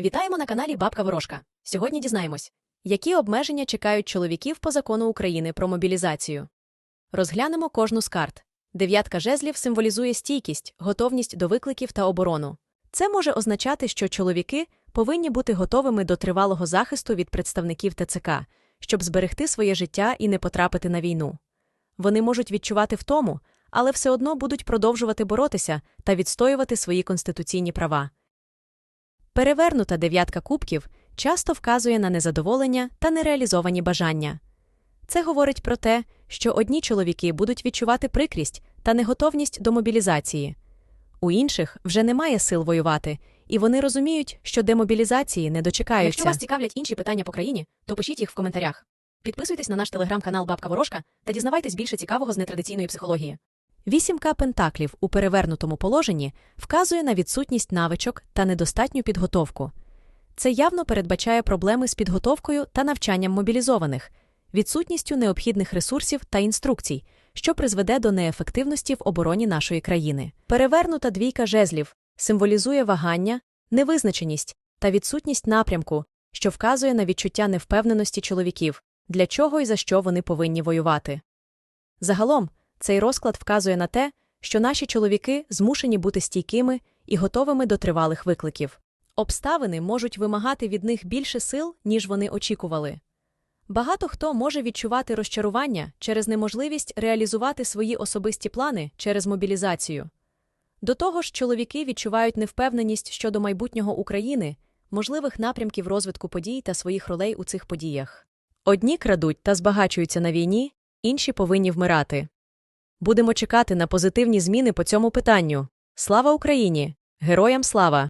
Вітаємо на каналі Бабка Ворожка. Сьогодні дізнаємось, які обмеження чекають чоловіків по закону України про мобілізацію. Розглянемо кожну з карт. Дев'ятка жезлів символізує стійкість, готовність до викликів та оборону. Це може означати, що чоловіки повинні бути готовими до тривалого захисту від представників ТЦК, щоб зберегти своє життя і не потрапити на війну. Вони можуть відчувати втому, але все одно будуть продовжувати боротися та відстоювати свої конституційні права. Перевернута дев'ятка кубків часто вказує на незадоволення та нереалізовані бажання. Це говорить про те, що одні чоловіки будуть відчувати прикрість та неготовність до мобілізації, у інших вже немає сил воювати, і вони розуміють, що демобілізації не дочекаються. Якщо вас цікавлять інші питання по країні, то пишіть їх в коментарях. Підписуйтесь на наш телеграм-канал Бабка Ворожка та дізнавайтесь більше цікавого з нетрадиційної психології. Вісімка пентаклів у перевернутому положенні вказує на відсутність навичок та недостатню підготовку. Це явно передбачає проблеми з підготовкою та навчанням мобілізованих, відсутністю необхідних ресурсів та інструкцій, що призведе до неефективності в обороні нашої країни. Перевернута двійка жезлів символізує вагання, невизначеність та відсутність напрямку, що вказує на відчуття невпевненості чоловіків, для чого і за що вони повинні воювати. Загалом, цей розклад вказує на те, що наші чоловіки змушені бути стійкими і готовими до тривалих викликів. Обставини можуть вимагати від них більше сил, ніж вони очікували. Багато хто може відчувати розчарування через неможливість реалізувати свої особисті плани через мобілізацію. До того ж, чоловіки відчувають невпевненість щодо майбутнього України, можливих напрямків розвитку подій та своїх ролей у цих подіях. Одні крадуть та збагачуються на війні, інші повинні вмирати. Будемо чекати на позитивні зміни по цьому питанню. Слава Україні! Героям слава!